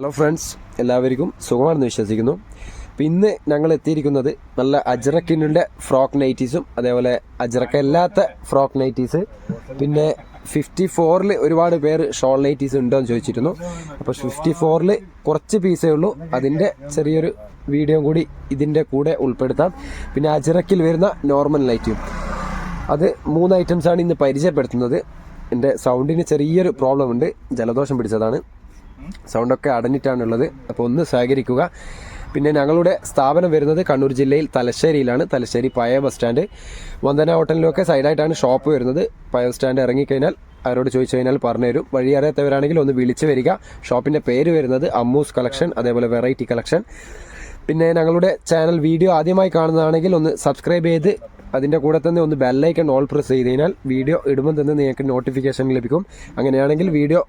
Hello friends എല്ലാവർക്കും സുഖമാണെന്ന് വിശ്വസിക്കുന്നു. അപ്പം ഇന്ന് ഞങ്ങൾ എത്തിയിരിക്കുന്നത് നല്ല അജ്രക്കിന്റെ ഫ്രോക്ക് നൈറ്റീസും അതേപോലെ അജറക്കല്ലാത്ത ഫ്രോക്ക് നൈറ്റീസ് പിന്നെ ഫിഫ്റ്റി ഫോറിൽ ഒരുപാട് പേര് ഷോൾ നൈറ്റീസ് ഉണ്ടോ എന്ന് ചോദിച്ചിരുന്നു. അപ്പോൾ ഫിഫ്റ്റി ഫോറിൽ കുറച്ച് പീസേ ഉള്ളൂ. അതിന്റെ ചെറിയൊരു വീഡിയോ കൂടി ഇതിന്റെ കൂടെ ഉൾപ്പെടുത്താം. പിന്നെ അജറക്കിൽ വരുന്ന നോർമൽ നൈറ്റും അത് മൂന്ന് ഐറ്റംസാണ് ഇന്ന് പരിചയപ്പെടുത്തുന്നത്. എന്റെ സൗണ്ടിന് ചെറിയൊരു പ്രോബ്ലം ഉണ്ട്. ജലദോഷം പിടിച്ചതാണ്. സൗണ്ടൊക്കെ അടഞ്ഞിട്ടാണുള്ളത്. അപ്പോൾ ഒന്ന് സഹകരിക്കുക. പിന്നെ ഞങ്ങളുടെ സ്ഥാപനം വരുന്നത് കണ്ണൂർ ജില്ലയിൽ തലശ്ശേരിയിലാണ്. തലശ്ശേരി പയ ബസ് സ്റ്റാൻഡ്. വന്ദന ഹോട്ടലിലൊക്കെ സൈഡായിട്ടാണ് ഷോപ്പ് വരുന്നത്. പയ ബസ് സ്റ്റാൻഡ് ഇറങ്ങിക്കഴിഞ്ഞാൽ അവരോട് ചോദിച്ചു കഴിഞ്ഞാൽ പറഞ്ഞുതരും വഴി അറിയാത്തവരാണെങ്കിൽ ഒന്ന് വിളിച്ചു വരിക. ഷോപ്പിന്റെ പേര് വരുന്നത് അമ്മൂസ് കളക്ഷൻ അതേപോലെ വെറൈറ്റി കളക്ഷൻ. പിന്നെ ഞങ്ങളുടെ ചാനൽ വീഡിയോ ആദ്യമായി കാണുന്നതാണെങ്കിൽ ഒന്ന് സബ്സ്ക്രൈബ് ചെയ്ത് അതിന്റെ കൂടെ തന്നെ ഒന്ന് ബെല്ലൈക്കൺ ഓൾ പ്രസ് ചെയ്ത് കഴിഞ്ഞാൽ വീഡിയോ ഇടുമ്പോൾ തന്നെ നിങ്ങൾക്ക് നോട്ടിഫിക്കേഷൻ ലഭിക്കും. അങ്ങനെയാണെങ്കിൽ വീഡിയോ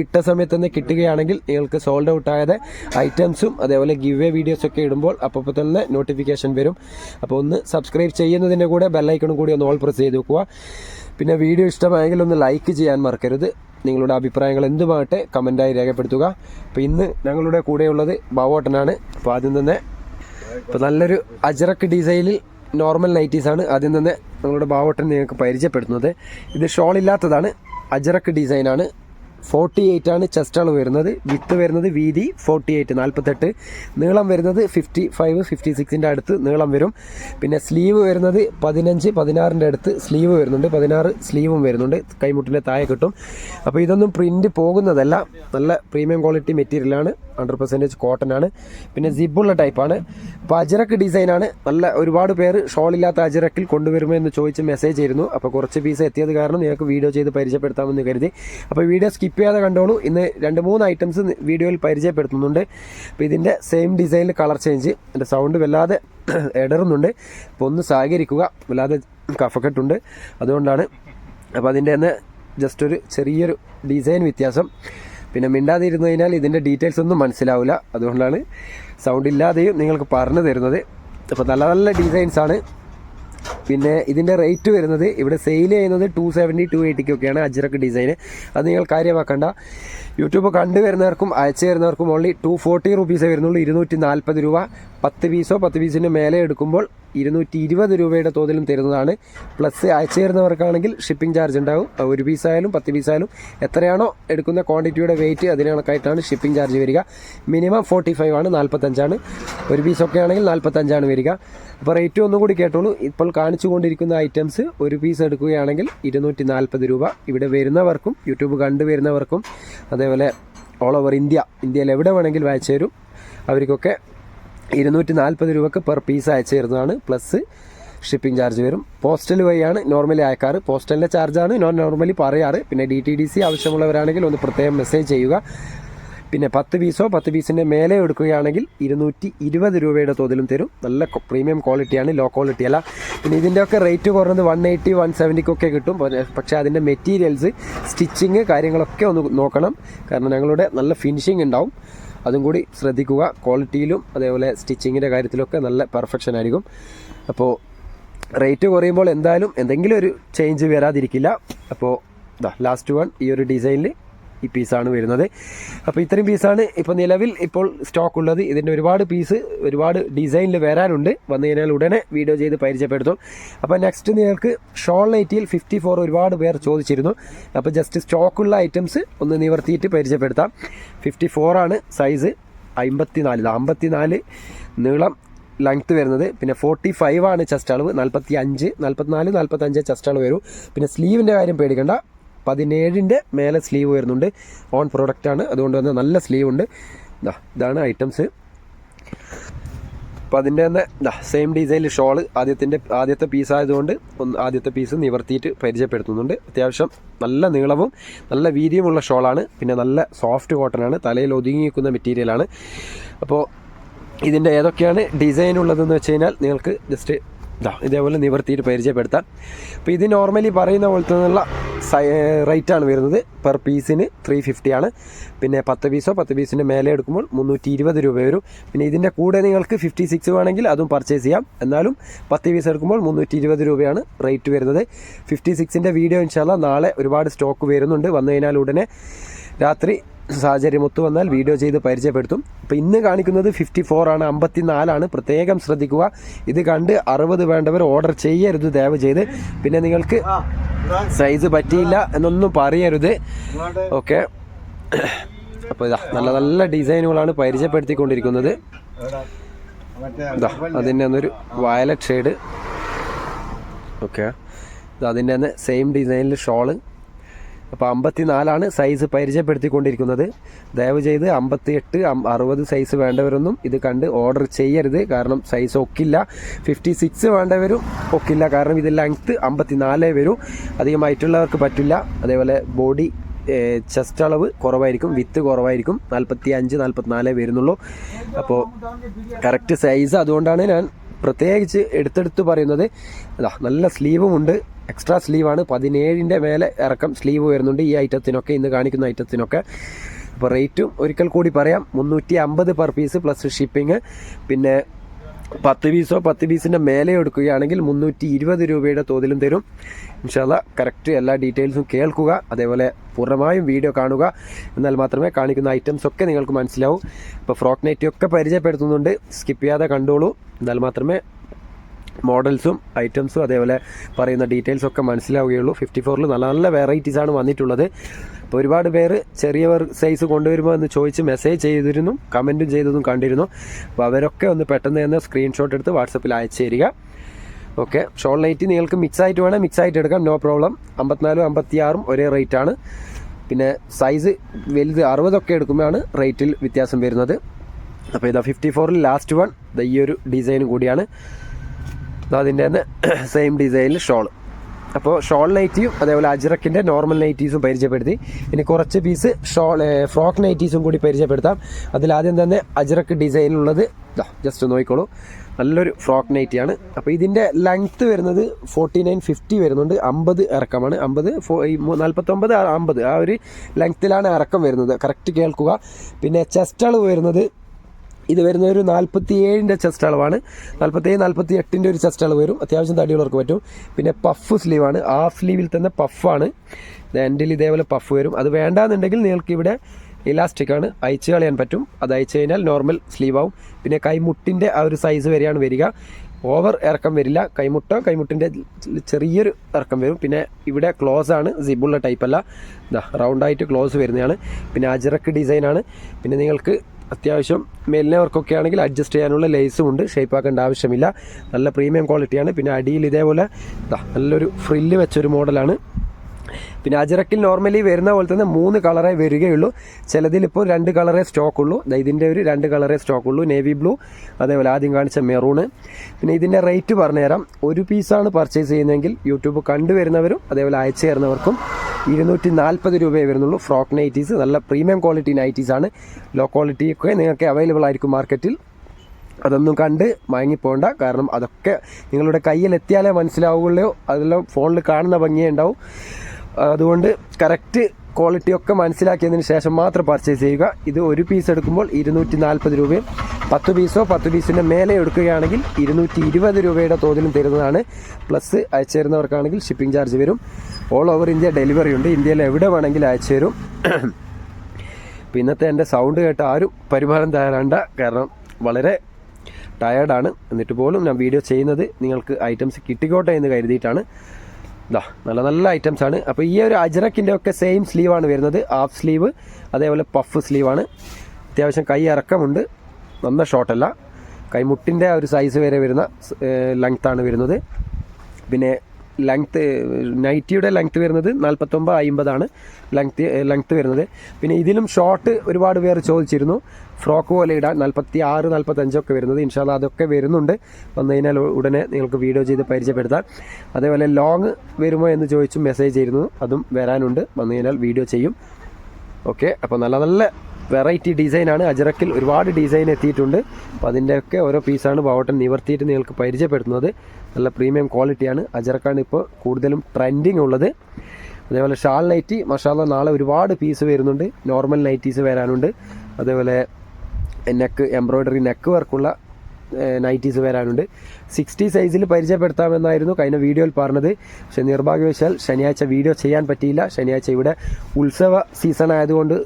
ഇട്ട സമയത്ത് തന്നെ കിട്ടുകയാണെങ്കിൽ നിങ്ങൾക്ക് സോൾഡ് ഔട്ട് ആയത് ഐറ്റംസും അതേപോലെ ഗിവ് എ വീഡിയോസ് ഒക്കെ ഇടുമ്പോൾ അപ്പോൾ തന്നെ നോട്ടിഫിക്കേഷൻ വരും. അപ്പോൾ ഒന്ന് സബ്സ്ക്രൈബ് ചെയ്യുന്നതിന്റെ കൂടെ ബെല്ലൈക്കണും കൂടി ഒന്ന് ഓൾ പ്രസ് ചെയ്ത് വെക്കുക. പിന്നെ വീഡിയോ ഇഷ്ടമായെങ്കിൽ ഒന്ന് ലൈക്ക് ചെയ്യാൻ മറക്കരുത്. നിങ്ങളുടെ അഭിപ്രായങ്ങൾ എന്തുമാകട്ടെ കമന്റായി രേഖപ്പെടുത്തുക. അപ്പോൾ ഇന്ന് ഞങ്ങളുടെ കൂടെയുള്ളത് ബാവോട്ടനാണ്. അപ്പോൾ ആദ്യം തന്നെ ഇപ്പോൾ നല്ലൊരു അജറക്ക് ഡിസൈനിൽ നോർമൽ നൈറ്റീസ് ആണ് ആദ്യം തന്നെ ഞങ്ങളുടെ ബാവോട്ടൻ നിങ്ങൾക്ക് പരിചയപ്പെടുത്തുന്നത്. ഇത് ഷോൾ ഇല്ലാത്തതാണ്. അജറക്ക് ഡിസൈനാണ് ഫോർട്ടി എയ്റ്റ് ആണ് ചെസ്റ്റ് അളവ് വരുന്നത്. വിത്ത് വരുന്നത് വീതി ഫോർട്ടി എയ്റ്റ് നാൽപ്പത്തെട്ട് നീളം വരുന്നത് ഫിഫ്റ്റി ഫൈവ് ഫിഫ്റ്റി സിക്സിന്റെ അടുത്ത് നീളം വരും. പിന്നെ സ്ലീവ് വരുന്നത് പതിനഞ്ച് പതിനാറിന്റെ അടുത്ത് സ്ലീവ് വരുന്നുണ്ട്. പതിനാറ് സ്ലീവും വരുന്നുണ്ട്. കൈമുട്ടിന്റെ താഴെ കിട്ടും. അപ്പോൾ ഇതൊന്നും പ്രിന്റ് പോകുന്നതല്ല. നല്ല പ്രീമിയം ക്വാളിറ്റി മെറ്റീരിയലാണ് ഹൺഡ്രഡ് പെർസെന്റേജ് കോട്ടൺ ആണ്. പിന്നെ സിബുള്ള ടൈപ്പാണ് അപ്പോൾ അജറക്ക് ഡിസൈനാണ് നല്ല ഒരുപാട് പേര് ഷോൾ ഇല്ലാത്ത അജറക്കിൽ കൊണ്ടുവരുമോ എന്ന് ചോദിച്ച് മെസ്സേജ് ആയിരുന്നു. അപ്പോൾ കുറച്ച് പീസ് എത്തിയത് കാരണം നിങ്ങൾക്ക് വീഡിയോ ചെയ്ത് പരിചയപ്പെടുത്താമെന്ന് കരുതി. അപ്പോൾ വീഡിയോ സ്കിപ്പ് ചെയ്യാതെ കണ്ടോളൂ. ഇന്ന് രണ്ട് മൂന്ന് ഐറ്റംസ് വീഡിയോയിൽ പരിചയപ്പെടുത്തുന്നുണ്ട്. അപ്പോൾ ഇതിന്റെ സെയിം ഡിസൈനിൽ കളർ ചേഞ്ച് എന്റെ സൗണ്ട് വല്ലാതെ ഇടറുന്നുണ്ട് അപ്പോൾ ഒന്ന് സഹകരിക്കുക. വല്ലാതെ കഫക്കെട്ടുണ്ട്. അതുകൊണ്ടാണ് അപ്പോൾ അതിന്റെ തന്നെ ജസ്റ്റ് ഒരു ചെറിയൊരു ഡിസൈൻ വ്യത്യാസം. പിന്നെ മിണ്ടാതിരുന്നു കഴിഞ്ഞാൽ ഇതിന്റെ ഡീറ്റെയിൽസ് ഒന്നും മനസ്സിലാവില്ല അതുകൊണ്ടാണ് സൗണ്ട് ഇല്ലാതെയും നിങ്ങൾക്ക് പറഞ്ഞു തരുന്നത്. അപ്പോൾ നല്ല നല്ല ഡിസൈൻസാണ് പിന്നെ ഇതിന്റെ റേറ്റ് വരുന്നത് ഇവിടെ സെയിൽ ചെയ്യുന്നത് ടു സെവന്റി ടു എയ്റ്റിക്കൊക്കെയാണ് അജ്രക്ക് ഡിസൈൻ അത് നിങ്ങൾ കാര്യമാക്കണ്ട. യൂട്യൂബ് കണ്ടുവരുന്നവർക്കും അയച്ചു തരുന്നവർക്കും ഓൺലി ടു ഫോർട്ടി റുപ്പീസേ വരുന്നുള്ളൂ. ഇരുന്നൂറ്റി നാൽപ്പത് രൂപ. പത്ത് പീസോ പത്ത് പീസിന് മേലെ എടുക്കുമ്പോൾ ഇരുന്നൂറ്റി ഇരുപത് രൂപയുടെ തോതിലും തരുന്നതാണ്. പ്ലസ് അയച്ചു തരുന്നവർക്കാണെങ്കിൽ ഷിപ്പിംഗ് ചാർജ് ഉണ്ടാവും. ഒരു പീസായാലും പത്ത് പീസായാലും എത്രയാണോ എടുക്കുന്ന ക്വാണ്ടിറ്റിയുടെ വെയിറ്റ് അതിന് കണക്കായിട്ടാണ് ഷിപ്പിംഗ് ചാർജ് വരിക. മിനിമം ഫോർട്ടി ഫൈവ് ആണ് നാൽപ്പത്തഞ്ചാണ് ഒരു പീസൊക്കെ ആണെങ്കിൽ നാൽപ്പത്തഞ്ചാണ് വരിക. അപ്പോൾ റേറ്റ് ഒന്നും കൂടി കേട്ടോളൂ. ഇപ്പോൾ കാണിച്ചു കൊണ്ടിരിക്കുന്ന ഐറ്റംസ് ഒരു പീസ് എടുക്കുകയാണെങ്കിൽ ഇരുന്നൂറ്റി നാൽപ്പത് രൂപ ഇവിടെ വരുന്നവർക്കും യൂട്യൂബ് കണ്ടുവരുന്നവർക്കും അതേപോലെ ഓൾ ഓവർ ഇന്ത്യ ഇന്ത്യയിൽ എവിടെ വേണമെങ്കിലും അയച്ചു തരും. അവർക്കൊക്കെ ഇരുന്നൂറ്റി നാൽപ്പത് രൂപക്ക് പെർ പീസ് അയച്ചു തരുന്നതാണ് പ്ലസ് ഷിപ്പിംഗ് ചാർജ് വരും. പോസ്റ്റൽ വഴിയാണ് നോർമലി അയക്കാറ്. പോസ്റ്റലിന്റെ ചാർജാണ് നോൺ നോർമലി പറയാറ്. പിന്നെ ഡി ടി ഡി സി ആവശ്യമുള്ളവരാണെങ്കിൽ ഒന്ന് പ്രത്യേകം മെസ്സേജ് ചെയ്യുക. പിന്നെ പത്ത് പീസോ പത്ത് പീസിന്റെ മേലെ എടുക്കുകയാണെങ്കിൽ ഇരുന്നൂറ്റി ഇരുപത് രൂപയുടെ തോതിലും തരും. നല്ല പ്രീമിയം ക്വാളിറ്റിയാണ് ലോ ക്വാളിറ്റി അല്ല. പിന്നെ ഇതിന്റെയൊക്കെ റേറ്റ് കുറഞ്ഞത് വൺ എയ്റ്റി വൺ സെവന്റിക്കൊക്കെ കിട്ടും. പക്ഷേ അതിന്റെ മെറ്റീരിയൽസ് സ്റ്റിച്ചിങ് കാര്യങ്ങളൊക്കെ ഒന്ന് നോക്കണം. കാരണം ഞങ്ങളുടെ നല്ല ഫിനിഷിംഗ് ഉണ്ടാവും. അതും കൂടി ശ്രദ്ധിക്കുക. ക്വാളിറ്റിയിലും അതേപോലെ സ്റ്റിച്ചിങ്ങിന്റെ കാര്യത്തിലൊക്കെ നല്ല പെർഫെക്ഷൻ ആയിരിക്കും. അപ്പോൾ റേറ്റ് കുറയുമ്പോൾ എന്തായാലും എന്തെങ്കിലും ഒരു ചേഞ്ച് വരാതിരിക്കില്ല. അപ്പോൾ ലാസ്റ്റ് വൺ ഈ ഒരു ഡിസൈനിൽ ഈ പീസാണ് വരുന്നത്. അപ്പോൾ ഇത്രയും പീസാണ് ഇപ്പോൾ നിലവിൽ ഇപ്പോൾ സ്റ്റോക്ക് ഉള്ളത്. ഇതിന്റെ ഒരുപാട് പീസ് ഒരുപാട് ഡിസൈനിൽ വരാനുണ്ട്. വന്നു കഴിഞ്ഞാൽ ഉടനെ വീഡിയോ ചെയ്ത് പരിചയപ്പെടുത്തും. അപ്പോൾ നെക്സ്റ്റ് നിങ്ങൾക്ക് ഷോൾ നൈറ്റിയിൽ ഫിഫ്റ്റി ഫോർ ഒരുപാട് പേർ ചോദിച്ചിരുന്നു. അപ്പോൾ ജസ്റ്റ് സ്റ്റോക്കുള്ള ഐറ്റംസ് ഒന്ന് നിവർത്തിയിട്ട് പരിചയപ്പെടുത്താം. ഫിഫ്റ്റി ഫോറാണ് സൈസ് അമ്പത്തി നാല് അമ്പത്തി നാല് നീളം ലെങ്ത് വരുന്നത്. പിന്നെ ഫോർട്ടി ഫൈവ് ആണ് ചെസ്റ്റ് അളവ്. നാൽപ്പത്തി അഞ്ച് നാൽപ്പത്തിനാല് നാൽപ്പത്തഞ്ച് ചെസ്റ്റ് അളവ് വരും. പിന്നെ സ്ലീവിന്റെ കാര്യം പേടിക്കണ്ട. പതിനേഴിന്റെ മേലെ സ്ലീവ് വരുന്നുണ്ട്. ഓൺ പ്രോഡക്റ്റ് ആണ്. അതുകൊണ്ട് തന്നെ നല്ല സ്ലീവ് ഉണ്ട്. ഇതാണ് ഐറ്റംസ് അപ്പോൾ അതിന്റെ തന്നെ ദാ സെയിം ഡിസൈനിൽ ഷോൾ ആദ്യത്തിന്റെ ആദ്യത്തെ പീസ് ആയതുകൊണ്ട് ഒന്ന് ആദ്യത്തെ പീസ് നിവർത്തിയിട്ട് പരിചയപ്പെടുത്തുന്നുണ്ട്. അത്യാവശ്യം നല്ല നീളവും നല്ല വീതിയുമുള്ള ഷോളാണ് പിന്നെ നല്ല സോഫ്റ്റ് കോട്ടൺ ആണ്. തലയിൽ ഒതുങ്ങി നിൽക്കുന്ന മെറ്റീരിയലാണ് അപ്പോൾ ഇതിന്റെ ഏതൊക്കെയാണ് ഡിസൈൻ ഉള്ളതെന്ന് വെച്ച് കഴിഞ്ഞാൽ നിങ്ങൾക്ക് ജസ്റ്റ് ഇതാ ഇതേപോലെ നിവർത്തിയിട്ട് പരിചയപ്പെടുത്താം. അപ്പോൾ ഇത് നോർമലി പറയുന്ന പോലത്തെ നിന്നുള്ള റേറ്റ് ആണ് വരുന്നത്. പെർ പീസിന് ത്രീ ആണ്. പിന്നെ പത്ത് പീസോ പത്ത് പീസിന്റെ മേലെ എടുക്കുമ്പോൾ മുന്നൂറ്റി ഇരുപത് രൂപ വരും. പിന്നെ ഇതിന്റെ കൂടെ നിങ്ങൾക്ക് ഫിഫ്റ്റി സിക്സ് വേണമെങ്കിൽ അതും പർച്ചേസ് ചെയ്യാം. എന്നാലും പത്ത് പീസ് എടുക്കുമ്പോൾ മുന്നൂറ്റി ഇരുപത് രൂപയാണ് റേറ്റ് വരുന്നത്. ഫിഫ്റ്റി സിക്സിന്റെ വീഡിയോ ഇൻഷാല്ല നാളെ ഒരുപാട് സ്റ്റോക്ക് വരുന്നുണ്ട്. വന്നു കഴിഞ്ഞാൽ ഉടനെ രാത്രി സാഹചര്യം ഒത്തു വന്നാൽ വീഡിയോ ചെയ്ത് പരിചയപ്പെടുത്തും. അപ്പോൾ ഇന്ന് കാണിക്കുന്നത് ഫിഫ്റ്റി ഫോർ ആണ് അമ്പത്തി നാലാണ് പ്രത്യേകം ശ്രദ്ധിക്കുക. ഇത് കണ്ട് അറുപത് വേണ്ടവർ ഓർഡർ ചെയ്യരുത് ദയവ് ചെയ്ത്. പിന്നെ നിങ്ങൾക്ക് സൈസ് പറ്റിയില്ല എന്നൊന്നും പറയരുത്. ഓക്കെ. അപ്പോൾ ഇതാ നല്ല നല്ല ഡിസൈനുകളാണ് പരിചയപ്പെടുത്തിക്കൊണ്ടിരിക്കുന്നത്. ഇതാ അതിന്റെ ഒരു വയലറ്റ് ഷെയ്ഡ്. ഓക്കെ. ഇതാ അതിന്റെ തന്നെ സെയിം ഡിസൈനിൽ ഷോൾ. അപ്പോൾ അമ്പത്തി നാലാണ് സൈസ് പരിചയപ്പെടുത്തിക്കൊണ്ടിരിക്കുന്നത്. ദയവ് ചെയ്ത് അമ്പത്തി എട്ട് അറുപത് സൈസ് വേണ്ടവരൊന്നും ഇത് കണ്ട് ഓർഡർ ചെയ്യരുത്. കാരണം സൈസ് ഒക്കില്ല. ഫിഫ്റ്റി സിക്സ് വേണ്ടവരും ഒക്കില്ല. കാരണം ഇത് ലെങ്ത്ത് അമ്പത്തി നാലേ വരും. അധികമായിട്ടുള്ളവർക്ക് പറ്റില്ല. അതേപോലെ ബോഡി ചെസ്റ്റ് അളവ് കുറവായിരിക്കും. വിത്ത് കുറവായിരിക്കും. നാൽപ്പത്തി അഞ്ച് നാൽപ്പത്തിനാലേ വരുന്നുള്ളൂ. അപ്പോൾ കറക്റ്റ് സൈസ് അതുകൊണ്ടാണ് ഞാൻ പ്രത്യേകിച്ച് എടുത്തെടുത്ത് പറയുന്നത്. അതാ നല്ല സ്ലീവും ഉണ്ട്. എക്സ്ട്രാ സ്ലീവാണ് പതിനേഴിന്റെ മേലെ ഇറക്കം സ്ലീവ് വരുന്നുണ്ട്. ഈ ഐറ്റത്തിനൊക്കെ ഇന്ന് കാണിക്കുന്ന ഐറ്റത്തിനൊക്കെ. അപ്പോൾ റേറ്റും ഒരിക്കൽ കൂടി പറയാം. മുന്നൂറ്റി അമ്പത് പെർ പീസ് പ്ലസ് ഷിപ്പിംഗ് പിന്നെ പത്ത് പീസോ പത്ത് പീസിന്റെ മേലെ എടുക്കുകയാണെങ്കിൽ മുന്നൂറ്റി ഇരുപത് രൂപയുടെ തോതിലും തരും. ഇൻഷാല്ല കറക്റ്റ് എല്ലാ ഡീറ്റെയിൽസും കേൾക്കുക. അതേപോലെ പൂർണമായും വീഡിയോ കാണുക. എന്നാൽ മാത്രമേ കാണിക്കുന്ന ഐറ്റംസ് ഒക്കെ നിങ്ങൾക്ക് മനസ്സിലാവൂ. ഇപ്പോൾ ഫ്രോക്ക് നൈറ്റി ഒക്കെ പരിചയപ്പെടുത്തുന്നുണ്ട്. സ്കിപ്പ് ചെയ്യാതെ കണ്ടോളൂ. എന്നാൽ മാത്രമേ മോഡൽസും ഐറ്റംസും അതേപോലെ പറയുന്ന ഡീറ്റെയിൽസ് ഒക്കെ മനസ്സിലാവുകയുള്ളൂ. ഫിഫ്റ്റി ഫോറിൽ നല്ല നല്ല വെറൈറ്റീസ് ആണ് വന്നിട്ടുള്ളത്. അപ്പോൾ ഒരുപാട് പേര് ചെറിയ സൈസ് കൊണ്ടുവരുമോ എന്ന് ചോദിച്ച് മെസ്സേജ് ചെയ്തിരുന്നു കമന്റും ചെയ്തതും കണ്ടിരുന്നു. അപ്പോൾ അവരൊക്കെ ഒന്ന് പെട്ടെന്ന് തന്നെ സ്ക്രീൻഷോട്ട് എടുത്ത് വാട്സപ്പിൽ അയച്ചു തരിക. ഓക്കെ ഷോൾ നൈറ്റ് നിങ്ങൾക്ക് മിക്സ് ആയിട്ട് വേണേൽ മിക്സ് ആയിട്ട് എടുക്കാം നോ പ്രോബ്ലം അമ്പത്തിനാലും അമ്പത്തിയാറും ഒരേ റേറ്റ് ആണ്. പിന്നെ സൈസ് വലുത് അറുപതൊക്കെ എടുക്കുമ്പോഴാണ് റേറ്റിൽ വ്യത്യാസം വരുന്നത്. അപ്പോൾ ഇതാ ഫിഫ്റ്റി ഫോറിൽ ലാസ്റ്റ് വൺ ഈ ഒരു ഡിസൈനും കൂടിയാണ്. അതിന്റെ തന്നെ സെയിം ഡിസൈനിൽ ഷോൾ അപ്പോൾ ഷോൾ നൈറ്റിയും അതേപോലെ അജിറക്കിന്റെ നോർമൽ നൈറ്റീസും പരിചയപ്പെടുത്തി. ഇനി കുറച്ച് പീസ് ഷോൾ ഫ്രോക്ക് നൈറ്റീസും കൂടി പരിചയപ്പെടുത്താം. അതിലാദ്യം തന്നെ അജിറക്ക് ഡിസൈനിലുള്ളത് ഇതാ ജസ്റ്റ് നോക്കിക്കോളൂ. നല്ലൊരു ഫ്രോക്ക് നൈറ്റിയാണ് അപ്പോൾ ഇതിന്റെ ലെങ്ത്ത് വരുന്നത് ഫോർട്ടി നയൻ ഫിഫ്റ്റി വരുന്നുണ്ട്. അമ്പത് ഇറക്കമാണ്. അമ്പത് ഫോ നാൽപ്പത്തൊമ്പത് അമ്പത്. ആ ഒരു ലെങ്ത്തിലാണ് ഇറക്കം വരുന്നത്. കറക്റ്റ് കേൾക്കുക. പിന്നെ ചെസ്റ്റ് അളവ് വരുന്നത് ഇത് വരുന്ന ഒരു നാൽപ്പത്തി ഏഴിന്റെ ചെസ്റ്റ് അളവാണ്. നാൽപ്പത്തി ഏഴ് നാൽപ്പത്തി എട്ടിന്റെ ഒരു ചെസ്റ്റ് അളവ് വരും. അത്യാവശ്യം തടിയുള്ളവർക്ക് പറ്റും. പിന്നെ പഫ് സ്ലീവാണ് ഹാഫ് സ്ലീവിൽ തന്നെ പഫാണ് എൻഡിൽ ഇതേപോലെ പഫ് വരും. അത് വേണ്ടാന്നുണ്ടെങ്കിൽ നിങ്ങൾക്ക് ഇവിടെ ഇലാസ്റ്റിക് ആണ്. അയച്ചു കളയാൻ പറ്റും. അത് അയച്ചു കഴിഞ്ഞാൽ നോർമൽ സ്ലീവ് ആവും. പിന്നെ കൈമുട്ടിന്റെ ആ ഒരു സൈസ് വരെയാണ് വരിക. ഓവർ ഇറക്കം വരില്ല. കൈമുട്ട കൈമുട്ടിന്റെ ചെറിയൊരു ഇറക്കം വരും. പിന്നെ ഇവിടെ ക്ലോസ് ആണ്. സിബുള്ള ടൈപ്പ് അല്ല. ഇതാ റൗണ്ടായിട്ട് ക്ലോസ് വരുന്നതാണ്. പിന്നെ അജിറക്ക് ഡിസൈനാണ് പിന്നെ നിങ്ങൾക്ക് അത്യാവശ്യം മേലിനെ വർക്കൊക്കെ ആണെങ്കിൽ അഡ്ജസ്റ്റ് ചെയ്യാനുള്ള ലേസും ഉണ്ട്. ഷേപ്പ് ആക്കേണ്ട ആവശ്യമില്ല. നല്ല പ്രീമിയം ക്വാളിറ്റിയാണ് പിന്നെ അടിയിൽ ഇതേപോലെ നല്ലൊരു ഫ്രില്ല് വെച്ചൊരു മോഡലാണ്. പിന്നെ അജറക്കിൽ നോർമലി വരുന്ന പോലെ തന്നെ മൂന്ന് കളറേ വരികയുള്ളൂ. ചിലതിലിപ്പോൾ രണ്ട് കളറേ സ്റ്റോക്ക് ഉള്ളൂ. ഇതിന്റെ ഒരു രണ്ട് കളറേ സ്റ്റോക്ക് ഉള്ളൂ. നേവി ബ്ലൂ അതേപോലെ ആദ്യം കാണിച്ച മെറൂണ് പിന്നെ ഇതിന്റെ റേറ്റ് പറഞ്ഞുതരാം. ഒരു പീസാണ് പർച്ചേസ് ചെയ്യുന്നതെങ്കിൽ യൂട്യൂബ് കണ്ടുവരുന്നവരും അതേപോലെ അയച്ചു തരുന്നവർക്കും ഇരുന്നൂറ്റി നാൽപ്പത് രൂപയെ വരുന്നുള്ളൂ. ഫ്രോക്ക് നൈറ്റീസ് നല്ല പ്രീമിയം ക്വാളിറ്റി നൈറ്റീസ് ആണ്. ലോ ക്വാളിറ്റി ഒക്കെ നിങ്ങൾക്ക് അവൈലബിൾ ആയിരിക്കും മാർക്കറ്റിൽ അതൊന്നും കണ്ട് മയങ്ങിപ്പോണ്ട. കാരണം അതൊക്കെ നിങ്ങളുടെ കയ്യിൽ എത്തിയാലേ മനസ്സിലാവുകയുള്ളൂ. അതെല്ലാം ഫോണിൽ കാണുന്ന ഭംഗിയേ ഉണ്ടാവും. അതുകൊണ്ട് കറക്റ്റ് ക്വാളിറ്റി ഒക്കെ മനസ്സിലാക്കിയതിന് ശേഷം മാത്രം പർച്ചേസ് ചെയ്യുക. ഇത് ഒരു പീസ് എടുക്കുമ്പോൾ ഇരുന്നൂറ്റി നാൽപ്പത് രൂപയും പത്ത് പീസോ പത്ത് പീസിന്റെ മേലെ എടുക്കുകയാണെങ്കിൽ ഇരുന്നൂറ്റി ഇരുപത് രൂപയുടെ തോതിലും തരുന്നതാണ്. പ്ലസ് അയച്ചു തരുന്നവർക്കാണെങ്കിൽ ഷിപ്പിംഗ് ചാർജ് വരും. ഓൾ ഓവർ ഇന്ത്യ ഡെലിവറി ഉണ്ട്. ഇന്ത്യയിൽ എവിടെ വേണമെങ്കിലും അയച്ചു തരും ഇന്നത്തെ എന്റെ സൗണ്ട് കേട്ട് ആരും പരിഭവം തരണ്ട കാരണം വളരെ ടയേർഡാണ് എന്നിട്ട് പോലും ഞാൻ വീഡിയോ ചെയ്യുന്നത് നിങ്ങൾക്ക് ഐറ്റംസ് കിട്ടിക്കോട്ടെ എന്ന് കരുതിയിട്ടാണ്. ഇതാ നല്ല നല്ല ഐറ്റംസ് ആണ്. അപ്പോൾ ഈ ഒരു അജറക്കിന്റെ ഒക്കെ സെയിം സ്ലീവാണ് വരുന്നത്. ഹാഫ് സ്ലീവ് അതേപോലെ പഫ് സ്ലീവാണ് അത്യാവശ്യം കൈ ഇറക്കമുണ്ട് നന്ന ഷോട്ടല്ല. കൈമുട്ടിന്റെ ഒരു സൈസ് വരെ വരുന്ന ലെങ്ത്താണ് വരുന്നത്. പിന്നെ ലെങ്ത്ത് നൈറ്റിയുടെ ലെങ്ത്ത് വരുന്നത് നാൽപ്പത്തൊമ്പത് അമ്പതാണ് ലെങ്ത്ത് ലെങ്ത്ത് വരുന്നത്. പിന്നെ ഇതിലും ഷോർട്ട് ഒരുപാട് പേർ ചോദിച്ചിരുന്നു. ഫ്രോക്ക് പോലെ ഇടാൻ നാൽപ്പത്തി ആറ് നാൽപ്പത്തഞ്ചൊക്കെ വരുന്നത്. ഇൻഷാല്ല അതൊക്കെ വരുന്നുണ്ട്. വന്നു കഴിഞ്ഞാൽ ഉടനെ നിങ്ങൾക്ക് വീഡിയോ ചെയ്ത് പരിചയപ്പെടുത്താം. അതേപോലെ ലോങ് വരുമോ എന്ന് ചോദിച്ചും മെസ്സേജ് ചെയ്തിരുന്നു അതും വരാനുണ്ട്. വന്നു കഴിഞ്ഞാൽ വീഡിയോ ചെയ്യും. ഓക്കെ അപ്പോൾ നല്ല നല്ല വെറൈറ്റി ഡിസൈനാണ്. അജറക്കിൽ ഒരുപാട് ഡിസൈൻ എത്തിയിട്ടുണ്ട്. അപ്പോൾ അതിന്റെയൊക്കെ ഓരോ പീസാണ് ബാവട്ടൻ നിവർത്തിയിട്ട് നിങ്ങൾക്ക് പരിചയപ്പെടുത്തുന്നത്. നല്ല പ്രീമിയം ക്വാളിറ്റിയാണ്. അജറക്കാണ് ഇപ്പോൾ കൂടുതലും ട്രെൻഡിങ് ഉള്ളത്. അതേപോലെ ഷാൾ നൈറ്റി മഷാല നാളെ ഒരുപാട് പീസ് വരുന്നുണ്ട്. നോർമൽ നൈറ്റീസ് വരാനുണ്ട്. അതേപോലെ നെക്ക് എംബ്രോയ്ഡറി നെക്ക് വർക്കുള്ള നൈറ്റീസ് വരാനുണ്ട്. സിക്സ്റ്റി സൈസിൽ പരിചയപ്പെടുത്താമെന്നായിരുന്നു കഴിഞ്ഞ വീഡിയോയിൽ പറഞ്ഞത്. പക്ഷെ നിർഭാഗ്യവശാൽ ശനിയാഴ്ച വീഡിയോ ചെയ്യാൻ പറ്റിയില്ല. ശനിയാഴ്ച ഇവിടെ ഉത്സവ സീസൺ ആയതുകൊണ്ട്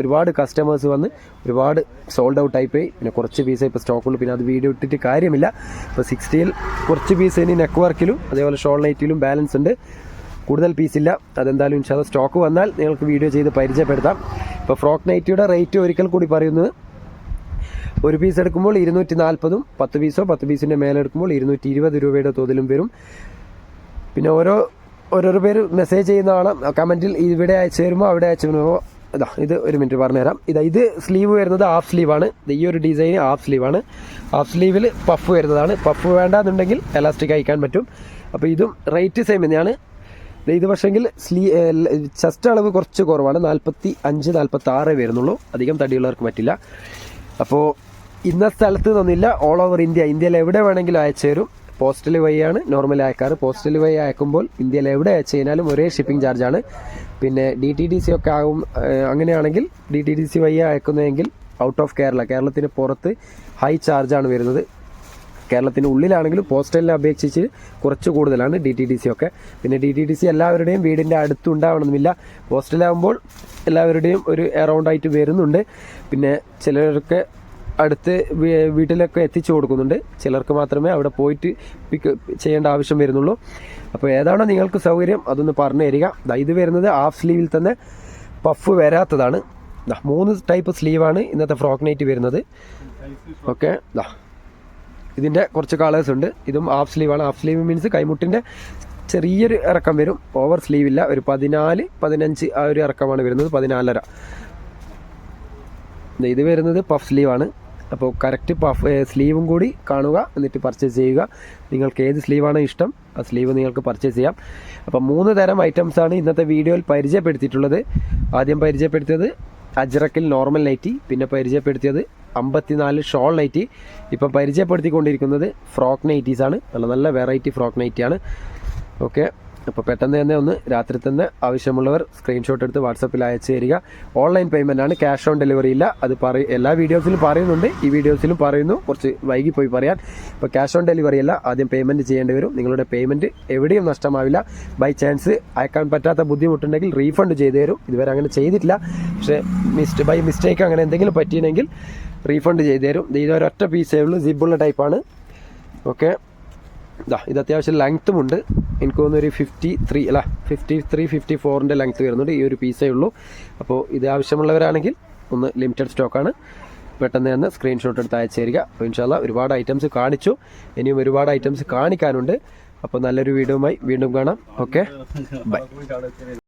ഒരുപാട് കസ്റ്റമേഴ്സ് വന്ന് ഒരുപാട് സോൾഡ് ഔട്ട് ആയിപ്പോയി. പിന്നെ കുറച്ച് പീസേ ഇപ്പോൾ സ്റ്റോക്കുള്ളൂ പിന്നെ അത് വീഡിയോ ഇട്ടിട്ട് കാര്യമില്ല. ഇപ്പോൾ സിക്സ്റ്റിയിൽ കുറച്ച് പീസ് ഇനി നെക്ക് വർക്കിലും അതേപോലെ ഷോൾ നൈറ്റിലും ബാലൻസ് ഉണ്ട്. കൂടുതൽ പീസില്ല അതെന്തായാലും ഇൻഷാല്ല സ്റ്റോക്ക് വന്നാൽ നിങ്ങൾക്ക് വീഡിയോ ചെയ്ത് പരിചയപ്പെടുത്താം. ഇപ്പോൾ ഫ്രോക്ക് നൈറ്റിയുടെ റേറ്റ് ഒരിക്കൽ കൂടി പറയുന്നത് ഒരു പീസ് എടുക്കുമ്പോൾ ഇരുന്നൂറ്റി നാൽപ്പതും പത്ത് പീസോ പത്ത് പീസിന്റെ മേലെ എടുക്കുമ്പോൾ ഇരുന്നൂറ്റി ഇരുപത് രൂപയുടെ തോതിലും വരും. പിന്നെ ഓരോ ഓരോരോ പേര് മെസ്സേജ് ചെയ്യുന്ന ആളെ കമന്റിൽ ഇവിടെ അയച്ചു തരുമ്പോൾ അവിടെ അയച്ചു തരുമ്പോൾ ഇതാ ഇത് ഒരു മിനിറ്റ് പറഞ്ഞുതരാം. ഇതാ ഇത് സ്ലീവ് വരുന്നത് ഹാഫ് സ്ലീവാണ് ഈ ഒരു ഡിസൈൻ ഹാഫ് സ്ലീവാണ് ഹാഫ് സ്ലീവിൽ പഫ് വരുന്നതാണ്. പഫ് വേണ്ടാന്നുണ്ടെങ്കിൽ എലാസ്റ്റിക് അയക്കാൻ പറ്റും. അപ്പോൾ ഇതും റേറ്റ് സെയിം തന്നെയാണ്. ഇത് പക്ഷേങ്കിൽ സ്ലീ ചെസ്റ്റ് അളവ് കുറച്ച് കുറവാണ്. നാൽപ്പത്തി അഞ്ച് നാൽപ്പത്തി ആറേ വരുന്നുള്ളൂ. അധികം തടിയുള്ളവർക്ക് പറ്റില്ല. അപ്പോൾ ഇന്ന സ്ഥലത്ത് നിന്നില്ല. ഓൾ ഓവർ ഇന്ത്യ ഇന്ത്യയിൽ എവിടെ വേണമെങ്കിലും അയച്ചു തരും. പോസ്റ്റൽ വഴിയാണ്. നോർമൽ അയക്കാറ്. പോസ്റ്റൽ വഴി അയക്കുമ്പോൾ ഇന്ത്യയിൽ എവിടെ അയച്ചു കഴിഞ്ഞാലും ഒരേ ഷിപ്പിംഗ് ചാർജാണ് പിന്നെ ഡി ടി ഡി സി ഒക്കെ ആകും അങ്ങനെയാണെങ്കിൽ ഡി ടി ഡി സി വഴി അയക്കുന്നതെങ്കിൽ ഔട്ട് ഓഫ് കേരള കേരളത്തിന് പുറത്ത് ഹൈ ചാർജാണ് വരുന്നത്. കേരളത്തിന് ഉള്ളിലാണെങ്കിലും പോസ്റ്റലിനെ അപേക്ഷിച്ച് കുറച്ച് കൂടുതലാണ് ഡി ടി ഡി സി ഒക്കെ. പിന്നെ ഡി ടി ഡി സി എല്ലാവരുടെയും വീടിന്റെ അടുത്തുണ്ടാവണമെന്നില്ല. പോസ്റ്റലാകുമ്പോൾ എല്ലാവരുടെയും ഒരു എറൗണ്ടായിട്ട് വരുന്നുണ്ട്. പിന്നെ ചിലർക്ക് അടുത്ത് വീട്ടിലൊക്കെ എത്തിച്ചു കൊടുക്കുന്നുണ്ട്. ചിലർക്ക് മാത്രമേ അവിടെ പോയിട്ട് പിക്ക് ചെയ്യേണ്ട ആവശ്യം വരുന്നുള്ളൂ. അപ്പോൾ ഏതാണോ നിങ്ങൾക്ക് സൗകര്യം അതൊന്ന് പറഞ്ഞു തരിക. ഇത് വരുന്നത് ഹാഫ് സ്ലീവിൽ തന്നെ പഫ് വരാത്തതാണ്. മൂന്ന് ടൈപ്പ് സ്ലീവാണ് ഇന്നത്തെ ഫ്രോക്ക് നൈറ്റ് വരുന്നത്. ഓക്കെ ദാ. ഇതിന്റെ കുറച്ച് കളേഴ്സ് ഉണ്ട്. ഇതും ഹാഫ് സ്ലീവാണ് ഹാഫ് സ്ലീവ് മീൻസ് കൈമുട്ടിന്റെ ചെറിയൊരു ഇറക്കം വരും. ഓവർ സ്ലീവ് ഇല്ല. ഒരു പതിനാല് പതിനഞ്ച് ആ ഒരു ഇറക്കമാണ് വരുന്നത്. പതിനാലര. ഇത് വരുന്നത് പഫ് സ്ലീവാണ് അപ്പോൾ കറക്റ്റ് പഫ് സ്ലീവും കൂടി കാണുക എന്നിട്ട് പർച്ചേസ് ചെയ്യുക. നിങ്ങൾക്ക് ഏത് സ്ലീവാണ് ഇഷ്ടം ആ സ്ലീവ് നിങ്ങൾക്ക് പർച്ചേസ് ചെയ്യാം. അപ്പോൾ മൂന്ന് തരം ഐറ്റംസ് ആണ് ഇന്നത്തെ വീഡിയോയിൽ പരിചയപ്പെടുത്തിയിട്ടുള്ളത്. ആദ്യം പരിചയപ്പെടുത്തിയത് അജ്രക്കിൽ നോർമൽ നൈറ്റി പിന്നെ പരിചയപ്പെടുത്തിയത് അമ്പത്തിനാല് ഷോൾ നൈറ്റി ഇപ്പം പരിചയപ്പെടുത്തിക്കൊണ്ടിരിക്കുന്നത് ഫ്രോക്ക് നൈറ്റീസ് ആണ്. നല്ല നല്ല വെറൈറ്റി ഫ്രോക്ക് നൈറ്റിയാണ് ഓക്കെ അപ്പോൾ പെട്ടെന്ന് തന്നെ ഒന്ന് രാത്രി തന്നെ ആവശ്യമുള്ളവർ സ്ക്രീൻഷോട്ട് എടുത്ത് വാട്സപ്പിൽ അയച്ചു തരിക. ഓൺലൈൻ പേയ്മെന്റ് ആണ് ക്യാഷ് ഓൺ ഡെലിവറി ഇല്ല. അത് പറ എല്ലാ വീഡിയോസിലും പറയുന്നുണ്ട്. ഈ വീഡിയോസിലും പറയുന്നു. കുറച്ച് വൈകി പോയി പറയാൻ. ഇപ്പോൾ ക്യാഷ് ഓൺ ഡെലിവറി അല്ല ആദ്യം പേയ്മെന്റ് ചെയ്യേണ്ടി വരും. നിങ്ങളുടെ പേയ്മെന്റ് എവിടെയും നഷ്ടമാവില്ല. ബൈ ചാൻസ് അയക്കാൻ പറ്റാത്ത ബുദ്ധിമുട്ടുണ്ടെങ്കിൽ റീഫണ്ട് ചെയ്തു തരും. ഇതുവരെ അങ്ങനെ ചെയ്തിട്ടില്ല. പക്ഷേ മിസ്റ്റ് ബൈ മിസ്റ്റേക്ക് അങ്ങനെ എന്തെങ്കിലും പറ്റിയില്ലെങ്കിൽ റീഫണ്ട് ചെയ്തു തരും. ഇത് ഇതൊരൊറ്റ പീസേ ഉള്ളൂ. സിബുള്ള ടൈപ്പാണ് ഓക്കെ ഇതാ ഇത് അത്യാവശ്യം ലെങ്ത്തും ഉണ്ട്. എനിക്ക് തോന്നുന്നു ഒരു ഫിഫ്റ്റി ത്രീ അല്ല ഫിഫ്റ്റി ത്രീ ഫിഫ്റ്റി ഫോറിന്റെ ലെങ്ത്ത് വരുന്നുണ്ട്. ഈ ഒരു പീസേ ഉള്ളൂ. അപ്പോൾ ഇത് ആവശ്യമുള്ളവരാണെങ്കിൽ ഒന്ന് ലിമിറ്റഡ് സ്റ്റോക്കാണ് പെട്ടെന്ന് തന്നെ സ്ക്രീൻഷോട്ട് എടുത്ത് അയച്ചു തരിക. അപ്പോൾ ഇൻഷാല്ല ഒരുപാട് ഐറ്റംസ് കാണിച്ചു. ഇനിയും ഒരുപാട് ഐറ്റംസ് കാണിക്കാനുണ്ട്. അപ്പോൾ നല്ലൊരു വീഡിയോയുമായി വീണ്ടും കാണാം. Okay bye